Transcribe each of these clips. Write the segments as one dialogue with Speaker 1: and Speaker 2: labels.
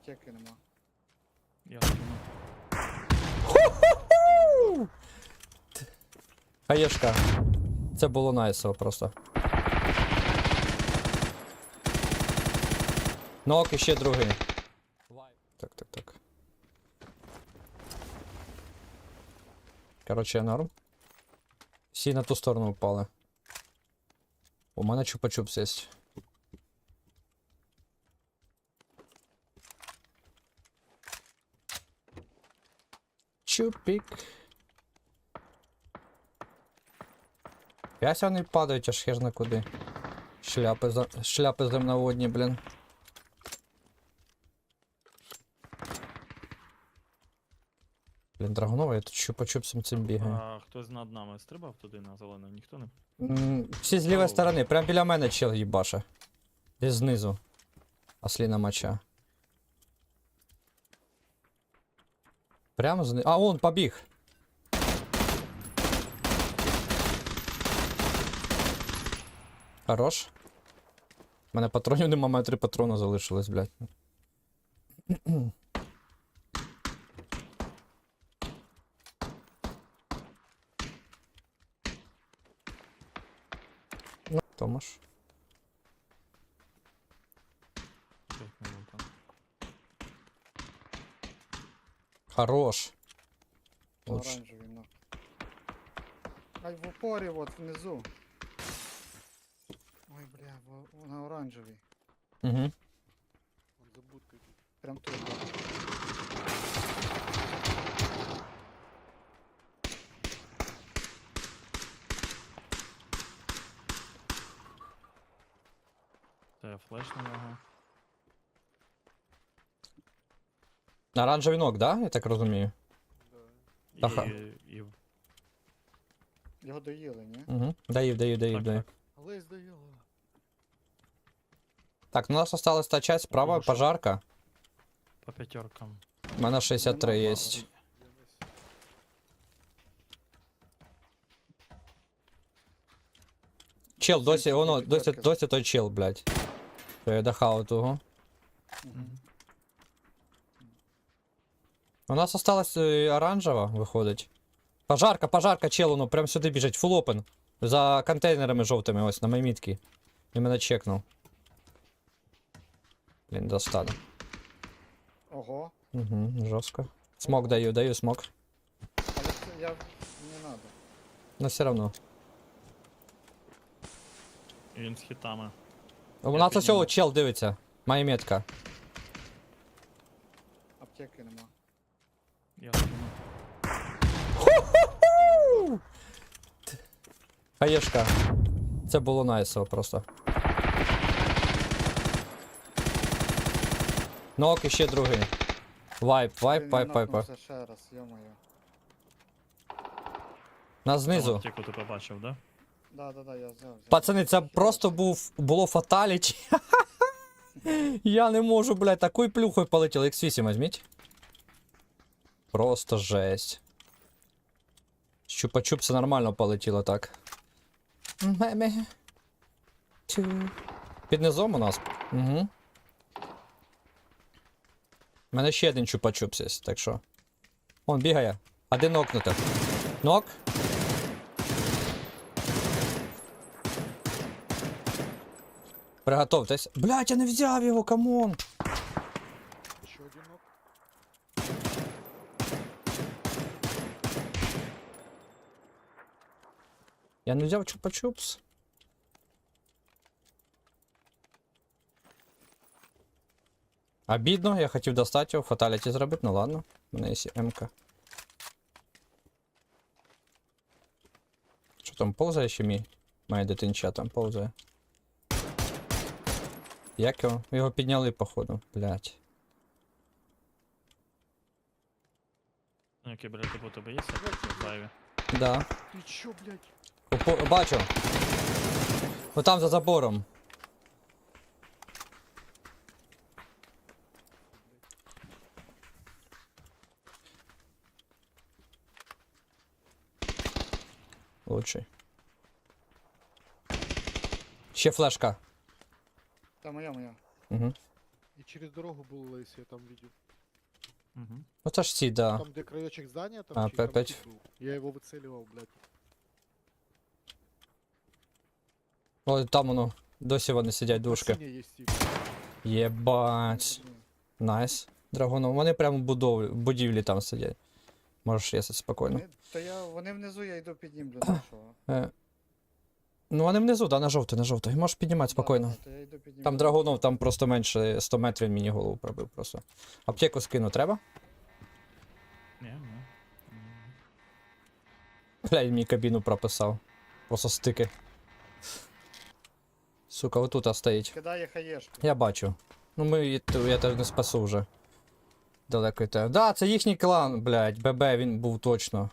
Speaker 1: Аптеки нема.
Speaker 2: Я скину.
Speaker 3: Хаєшка. Це було найсово просто. Ну ок, і ще другий. Так, так, так. Короче, норм. Всі на ту сторону впали. У мене чупа-чупс є. Чупік. П'ять вони падають, аж хер на куди. Шляпи, за... Шляпи земноводні, блін. Блін, драгунова, я тут чупа-чупсом цим бігаю.
Speaker 2: А хтось над нами стрибав туди на зелену, ніхто не.
Speaker 3: М, Всі з лівої сторони, прям біля мене чел їбаша. Десь знизу. Осліна моча. Прямо знизу. А, он побіг. Хорош. У мене патронів нема, мене три патрона залишилось, блядь. Томаш. Хорош.
Speaker 1: По
Speaker 3: Лучше.
Speaker 1: оранжевій на. Ай в упорі, от внизу. Ой, бля, во- на оранжевій.
Speaker 3: Угу.
Speaker 1: Прям тут. да.
Speaker 2: Це я флеш на нього.
Speaker 3: Оранжевий ног, да? Я так розумію.
Speaker 2: І,
Speaker 3: Ага.
Speaker 2: і
Speaker 1: Його доїли, ні?
Speaker 3: Угу. Даїв, даїв, даїв,
Speaker 2: Так,
Speaker 3: даїв.
Speaker 1: Але здаїли.
Speaker 3: Так, ну у нас осталась та часть справа,
Speaker 2: Хорошо.
Speaker 3: пожарка.
Speaker 2: по п'ятеркам.
Speaker 3: У мене 63
Speaker 1: Нема
Speaker 3: є. Чел, досі, воно, досі, досі той чел, блядь. То я дахав того.
Speaker 1: Мгм.
Speaker 3: У нас осталась е, оранжева, виходить. Пожарка, пожарка, чел, ну прям сюди біжить, фул опен. За контейнерами жовтими, ось на моїй мітці. І мене чекнув. Блін, достану.
Speaker 1: Ого.
Speaker 3: Угу, жорстко. Смок даю, даю смок.
Speaker 1: Але це я не надо.
Speaker 3: Но все равно.
Speaker 2: І він з хітами.
Speaker 3: У
Speaker 2: Я
Speaker 3: нас ось
Speaker 2: підніму.
Speaker 3: цього чел дивиться. Моя метка.
Speaker 1: Аптеки нема.
Speaker 2: Я.
Speaker 3: Хаєшка. Це було найсово просто. Ну ок, і ще другий. Вайп, вайп, вайп, вайп.
Speaker 1: нокнувся ще раз, йо-моє.
Speaker 3: Нас знизу.
Speaker 2: аптеку ти побачив, да?
Speaker 1: Да, да, да, я взяв. взяв.
Speaker 3: Пацани, це просто був було фаталіті. Я не можу, блядь, такою плюхою полетів. X8 візьміть. Просто жесть. Чупа-чупси нормально полетіло так. Під низом у нас. Угу. У мене ще один чупа-чупс є, так що. Он бігає. Один нокнути. Нок. Приготовтесь. Блять, я не взяв його, камон.
Speaker 1: Ще один нок.
Speaker 3: Я не взяв чупа-чупс. Обідно, я хотів достати його, фаталіті зробити, ну ладно. У мене є МК. Що там повзає ще мій? Моя дитинча там повзає. Як його? Його підняли, походу, блять.
Speaker 2: Ну, який, блядь, типу, у тебе є в зайві?
Speaker 3: Да.
Speaker 1: Ти чо, блядь?
Speaker 3: Опо- Бачу. Ну там за забором. Лучший. Ще флешка.
Speaker 1: Та моя, моя.
Speaker 3: Угу.
Speaker 4: И через дорогу был лейс, я там видел.
Speaker 2: Угу.
Speaker 3: Ну це ж ці, да.
Speaker 4: Там, где краечек здания, там,
Speaker 3: А,
Speaker 4: чей- там
Speaker 3: опять?
Speaker 4: тип был. Я его выцеливал, блядь.
Speaker 3: Ой, там воно. Досі вони сидять душки. Єбать. Найс. Драгонов. Вони прямо в будові, будівлі там сидять. Можеш єсати спокійно.
Speaker 1: Вони, то я, вони внизу, я йду піднімлю нашого.
Speaker 3: Е, ну вони внизу, да, на жовтий, на жовтий. Можеш піднімати спокійно.
Speaker 1: Да, да, то я йду піднімлю.
Speaker 3: Там драгунов, там просто менше 100 метрів він мені голову пробив просто. Аптеку скину треба?
Speaker 2: Ні, ні. Ні.
Speaker 3: Бля, він мені кабіну прописав. Просто стики. Сука, отут стоїть.
Speaker 1: Кидає хаєшку.
Speaker 3: Я бачу. Ну ми я теж не спасу вже. Далеко йти. Да, це їхній клан, блядь. ББ він був точно.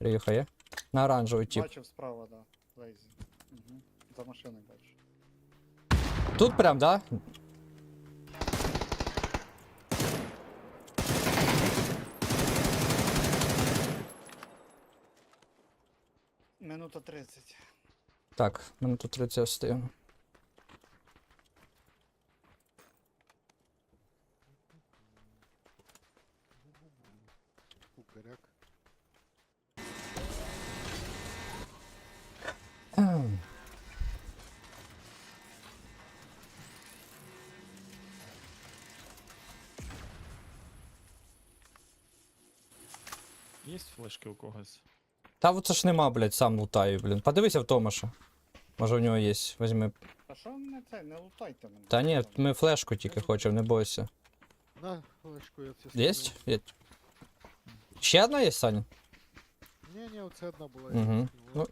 Speaker 3: Рюха є? На оранжевий тип.
Speaker 1: Бачив справа, да. Лейзі. Угу. За машиною бачу.
Speaker 3: Тут прям, да?
Speaker 1: Минута 30.
Speaker 3: Так, мене тут 30 встигну.
Speaker 4: Кукаряк.
Speaker 2: Є флешки у когось?
Speaker 3: Та от це ж нема, блядь, сам лутаю, блін. Подивися в Томаша. Може в нього є. Візьми.
Speaker 1: А що не це, не лутайте мене.
Speaker 3: Та ні, ми флешку тільки хочемо, не бойся.
Speaker 4: На, флешку я тебе
Speaker 3: Єсть? Є. Ще одна є, Саня?
Speaker 4: Не-не, вот одна была.
Speaker 3: Мгм.
Speaker 4: я
Speaker 3: Ну,
Speaker 4: скинул.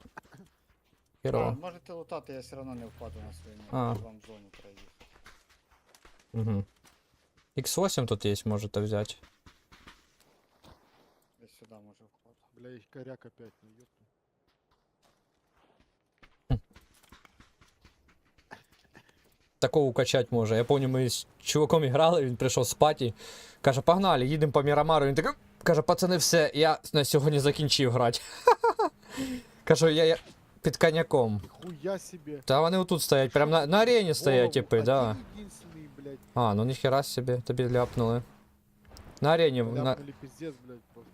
Speaker 1: А,
Speaker 3: Херово.
Speaker 1: можете лутати, я все одно не впаду на свою
Speaker 3: А.
Speaker 1: ноги. Вам в зону треба їхати.
Speaker 3: Угу. X8 тут є, можете взяти.
Speaker 1: Десь сюди може впаду.
Speaker 4: Бля, и коряк опять, ну ёпта.
Speaker 3: Такого качать може. Я пам'ятаю, ми з чуваком грали, він прийшов з паті. Каже, погнали, їдемо по Мірамару. Він такий, каже, пацани, все, я на сьогодні закінчив грати. Кажу, я, я під коньяком.
Speaker 4: Хуя себе.
Speaker 3: Та вони отут стоять, прям на, на арені стоять, типи, да.
Speaker 4: блядь.
Speaker 3: А, ну ніхера собі, тобі ляпнули. На арені, на,
Speaker 4: Ляпнули пиздец, блядь, просто.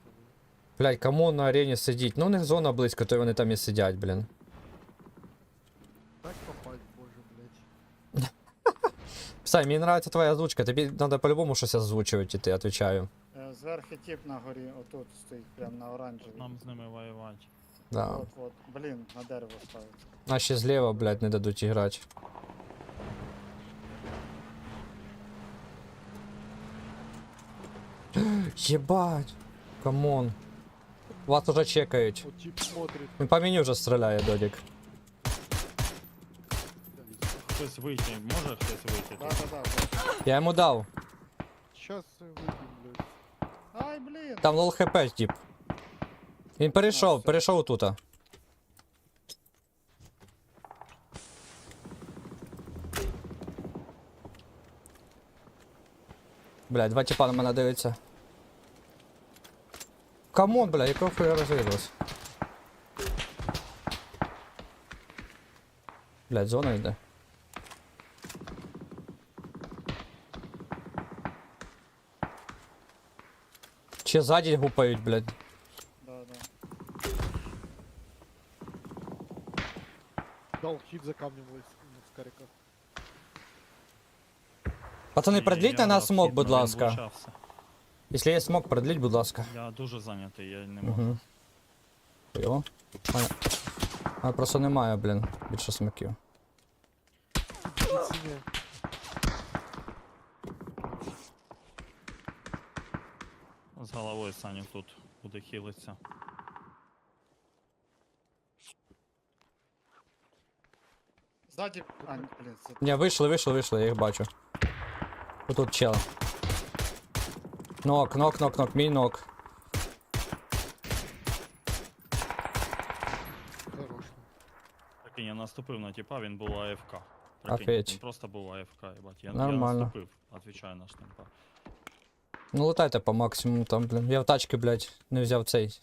Speaker 4: блядь,
Speaker 3: кому на арені сидіть? Ну у них зона близько, то й вони там і сидять, блін.
Speaker 4: Так попасть, боже, блядь.
Speaker 3: Сай, мені нравиться твоя озвучка, тобі треба по-любому щось озвучувати, ти, отвечаю.
Speaker 1: Е, Зверху тип на горі, отут стоїть, прям на оранжевій.
Speaker 2: Нам з ними воювати.
Speaker 3: Да.
Speaker 1: От, от. Блін, на дерево ставиться.
Speaker 3: А ще зліва, блядь, не дадуть грати. Єбать! Камон. Вас уже чекають.
Speaker 4: Вот тип смотрит.
Speaker 3: Він по мені вже стріляє, Додік.
Speaker 2: Хтось вийти, може хтось вийти?
Speaker 1: Да,
Speaker 2: тут?
Speaker 1: да, да.
Speaker 3: Я йому дав.
Speaker 4: Сейчас выйдем, блядь.
Speaker 1: Ай, блін!
Speaker 3: Там лол хп, тип. Він перейшов,
Speaker 1: все.
Speaker 3: перейшов тута. Бля, два типа на мене дивиться. Камон, бля, якого хуя розвинулась? Блядь, зона йде. Ще ззаді гупають, блядь.
Speaker 1: Да, да.
Speaker 4: Дал хит за камнем лейс, ну, с карика.
Speaker 3: Пацани, продліть на нас смок, будь ласка. Якщо є смок, продліть, будь ласка.
Speaker 2: Я дуже зайнятий, я не можу.
Speaker 3: Угу. Його? А просто немає, блін, більше смаків.
Speaker 4: Синяя.
Speaker 2: З головою Саню тут буде хилитися.
Speaker 1: Ззаді. А, ні, блін, це
Speaker 3: Ні, вийшли, вийшли, вийшли, я їх бачу. Отут чел. Нок, нок, нок, нок, мій нок.
Speaker 4: Хорош.
Speaker 2: Прикинь, я наступив на типа, він був АФК.
Speaker 3: Офігеть.
Speaker 2: Він просто був АФК, єбать. Я,
Speaker 3: Нормально.
Speaker 2: я наступив, отвечаю на штампа.
Speaker 3: Ну летайте по максимуму там, блін. Я в тачки, блядь, не взяв цей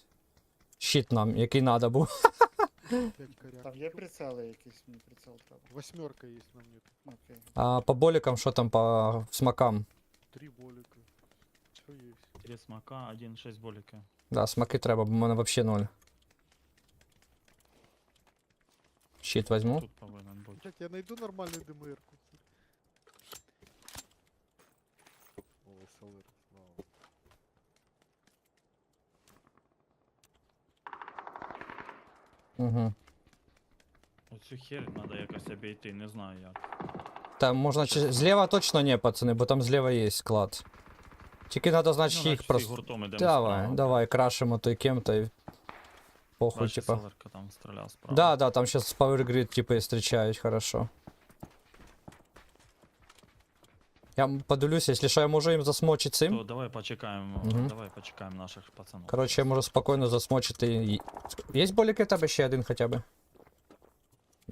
Speaker 3: щит нам, який надо був.
Speaker 4: Пять коряк.
Speaker 1: Там є прицели якісь, мені прицел треба.
Speaker 4: Восьмерка есть на мне.
Speaker 1: Окей.
Speaker 3: А по болікам, що там по смакам?
Speaker 4: Три болика. Все есть.
Speaker 2: Три смака, один шесть боліки.
Speaker 3: Да, смаки треба, бо в мене взагалі ноль. Щит возьму.
Speaker 2: Тут повинен бути.
Speaker 4: Блять, я найду нормальную ДМР-ку.
Speaker 3: Угу.
Speaker 2: Оцю хер треба якось обійти, не знаю як.
Speaker 3: Там можна чи... зліва точно не, пацани, бо там зліва є склад. Тільки треба, значить,
Speaker 2: Ну,
Speaker 3: їх
Speaker 2: всі
Speaker 3: просто.
Speaker 2: гуртом ідемо
Speaker 3: Давай,
Speaker 2: справа.
Speaker 3: давай, крашимо той кем-то і. Похуй,
Speaker 2: Бачиш,
Speaker 3: типа.
Speaker 2: селерка там стріляв справа.
Speaker 3: Да, да, там сейчас Power Grid типа и встречают, хорошо. Я подивлюсь, если що, я можу їм засмочити
Speaker 2: То
Speaker 3: цим.
Speaker 2: давай почекаємо,
Speaker 3: Мгм.
Speaker 2: давай почекаємо наших пацанів.
Speaker 3: Коротше, я можу спокійно засмочити. і- Є боліки в тебе ще один хоча б?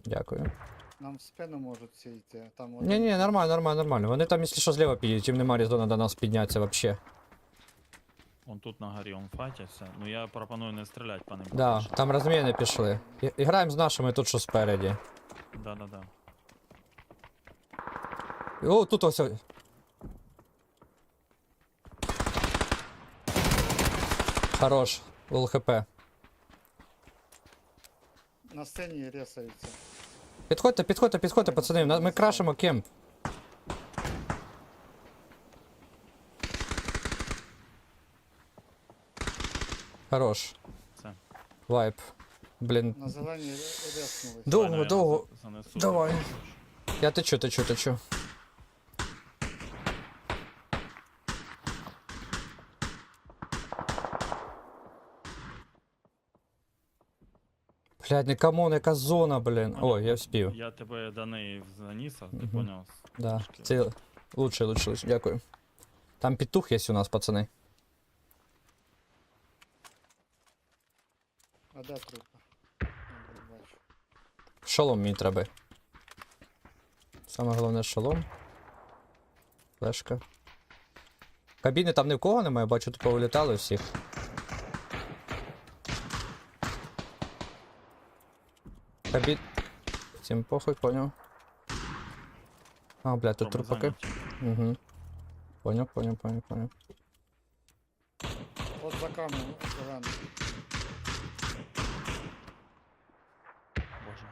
Speaker 3: Дякую.
Speaker 1: Нам в спину можуть ці йти. Там
Speaker 3: Ні,
Speaker 1: один-
Speaker 3: ні, нормально, нормально, нормально. Вони там, якщо що, зліва підуть, їм нема резона до нас піднятися вообще.
Speaker 2: Он тут на горі, он файтяться. Ну я пропоную не стріляти по ним.
Speaker 3: Да,
Speaker 2: поки що.
Speaker 3: там розміни пішли. І- Іграємо з нашими тут, що спереді.
Speaker 2: Да, да, да.
Speaker 3: О, тут ось. ось. Хорош, ЛХП.
Speaker 1: На сцені ресаються.
Speaker 3: Підходьте, підходьте, підходьте, пацани. на- Ми крашимо кемп. Хорош.
Speaker 2: Це.
Speaker 3: Вайп. Блін.
Speaker 1: На зеленій ре- реснулись.
Speaker 3: Довго.
Speaker 2: Давай. Я
Speaker 3: течу, течу, течу. Блядь, не камон, яка зона, блін. Ой, я вспів.
Speaker 2: Я тебе до неї заніс, а ти
Speaker 3: Мгм.
Speaker 2: поняв.
Speaker 3: Да.
Speaker 2: Трошки.
Speaker 3: Це лучше, лучше, лучше. Дякую. Там петух є у нас, пацани.
Speaker 1: А де трупа? А, не бачу.
Speaker 3: Шолом мені треба. Саме головне шолом. Флешка. Кабіни там ні в кого немає, бачу, тут повилітали всіх. Кабін. Всім похуй, поняв. А, блядь, тут трупаки. Угу. Поняв, поняв, поняв, поняв.
Speaker 1: От за камнем зелений.
Speaker 2: Боже.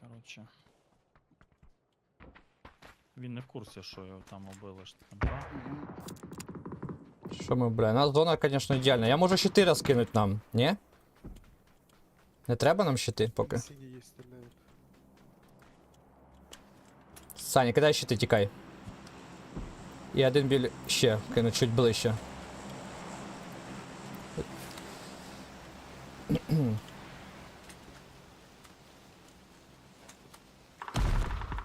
Speaker 2: Коротше. Він не в курсі, що його там убили ж там, так?
Speaker 3: Що ми, бля, у нас зона, звісно, ідеальна. Я можу щити розкинуть нам, ні? Не треба нам щити поки. Саня, кидай щити, тікай. І один біль ще кину чуть ближче.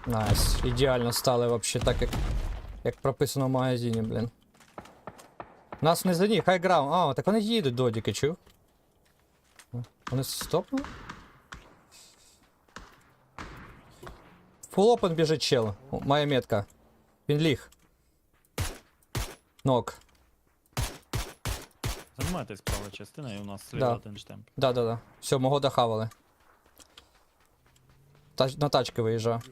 Speaker 3: Найс. Ідеально стали вообще так, як, як прописано в магазині, блін. Нас не за них, хай граунд. А, так вони їдуть, додіки, чув? Вони стопнули? Фул опен біжить чел. О, Моя метка. Він ліг. Нок.
Speaker 2: Займайтесь права частина, і у нас сліва
Speaker 3: Да.
Speaker 2: один штемп.
Speaker 3: Да-да-да. Все, мого дохавали. Тач, на тачки виїжджав.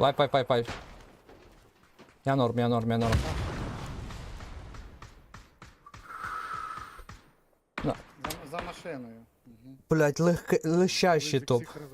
Speaker 4: Бегу.
Speaker 3: Вайп, вайп, вайп, вайп. Я норм, я норм, я норм.
Speaker 1: За, за машиною. Угу.
Speaker 3: Блять, легке, лещащий
Speaker 4: Лызик
Speaker 3: топ.
Speaker 4: всех раз-